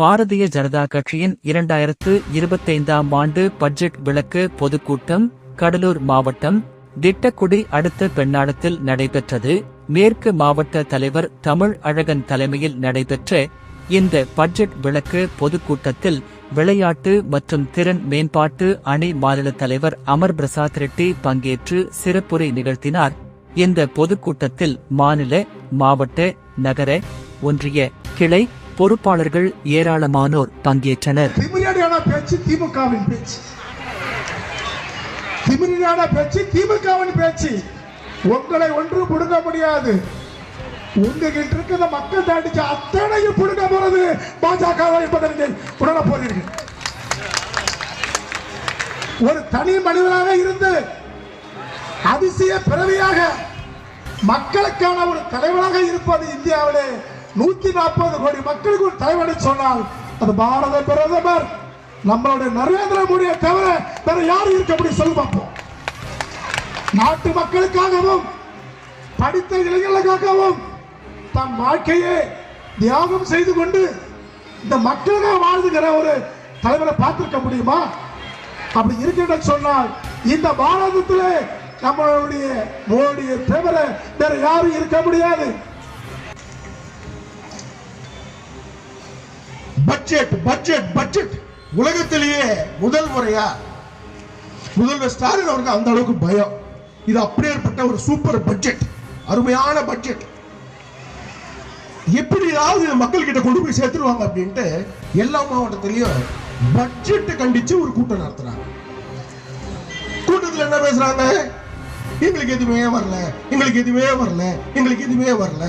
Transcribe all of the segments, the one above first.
பாரதிய ஜனதா கட்சியின் இரண்டாயிரத்து இருபத்தைந்தாம் ஆண்டு பட்ஜெட் விளக்கு பொதுக்கூட்டம் கடலூர் மாவட்டம் திட்டக்குடி அடுத்த பெண்ணாடத்தில் நடைபெற்றது. மேற்கு மாவட்ட தலைவர் தமிழ் அழகன் தலைமையில் நடைபெற்ற இந்த பட்ஜெட் விளக்கு பொதுக்கூட்டத்தில் விளையாட்டு மற்றும் திறன் மேம்பாட்டு அணி மாநில தலைவர் அமர் பிரசாத் ரெட்டி பங்கேற்று சிறப்புரை நிகழ்த்தினார். இந்த பொதுக்கூட்டத்தில் மாநில மாவட்ட நகர ஒன்றிய கிளை பொறுப்பாளர்கள் ஏராளமானோர் பங்கேற்றனர். பேச்சு திமுகவின் பேச்சு. திமிரியான பேச்சு திமுகவின் பேச்சு. உங்களை ஒன்றும் புடுங்க முடியாது. உங்ககிட்ட இருக்கிற மக்கள் தாண்டிச்சு அத்தனையும் புடுங்க போறது பாஜக என்பதை நீங்கள் உணர போறீர்கள் ஒரு தனி மனிதனாக இருந்து அதிசய பிறவியாக மக்களுக்கான ஒரு தலைவராக இருப்பது இந்தியாவிலே நூத்தி நாற்பது கோடி மக்களுக்கு ஒரு தலைவனை சொன்னால் அது பாரத பிரதமர். நம்மளுடைய நரேந்திர மோடியை தவிர வேற யாரும் இருக்க முடியும் சொல்லி பார்ப்போம். நாட்டு மக்களுக்காகவும் படித்த இளைஞர்களுக்காகவும் தன் வாழ்க்கையை தியாகம் செய்து கொண்டு இந்த மக்களுக்காக வாழ்ந்துகிற ஒரு தலைவரை பார்த்திருக்க முடியுமா? அப்படி இருக்கின்ற சொன்னால் இந்த பாரதத்திலே நம்மளுடைய மோடியை தவிர வேற யாரும் இருக்க முடியாது. பட்ஜெட் பட்ஜெட் பட்ஜெட் உலகத்திலேயே முதல் முறையா முதல்வர் ஸ்டாலின் அவருக்கு அந்த அளவுக்கு பயம். இது அப்படியேற்பட்ட ஒரு சூப்பர் பட்ஜெட் அருமையான பட்ஜெட் எப்படியாவது இதை மக்கள் கிட்ட கொண்டு போய் சேர்த்துருவாங்க அப்படின்ட்டு எல்லா மாவட்டத்திலையும் பட்ஜெட் கண்டிச்சு ஒரு கூட்டம் நடத்துறாங்க. கூட்டத்தில் என்ன பேசுறாங்க? எங்களுக்கு எதுவுமே வரல எங்களுக்கு எதுவுமே வரல எங்களுக்கு எதுவுமே வரல.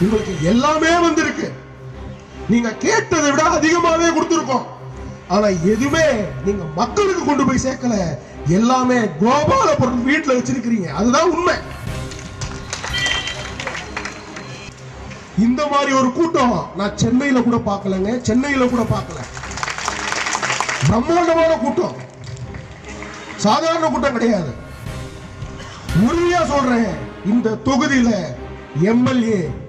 உங்களுக்கு எல்லாமே வந்திருக்கு. நீங்க கேட்டதை விட அதிகமாவே கொடுத்துருக்கோம். ஆனா எதுவுமே நீங்க மக்களுக்கு கொண்டு போய் சேர்க்கல. எல்லாமே கோபால பொருள் வீட்டுல வச்சிருக்கிறீங்க. அதுதான் உண்மை. இந்த மாதிரி ஒரு கூட்டம் நான் சென்னையில கூட பார்க்கலங்க. சென்னையில கூட பார்க்கல. பிரம்மாண்டமான கூட்டம். சாதாரண கூட்டம் கிடையாது. உறுதியா சொல்றேன் இந்த தொகுதியில எம்எல்ஏ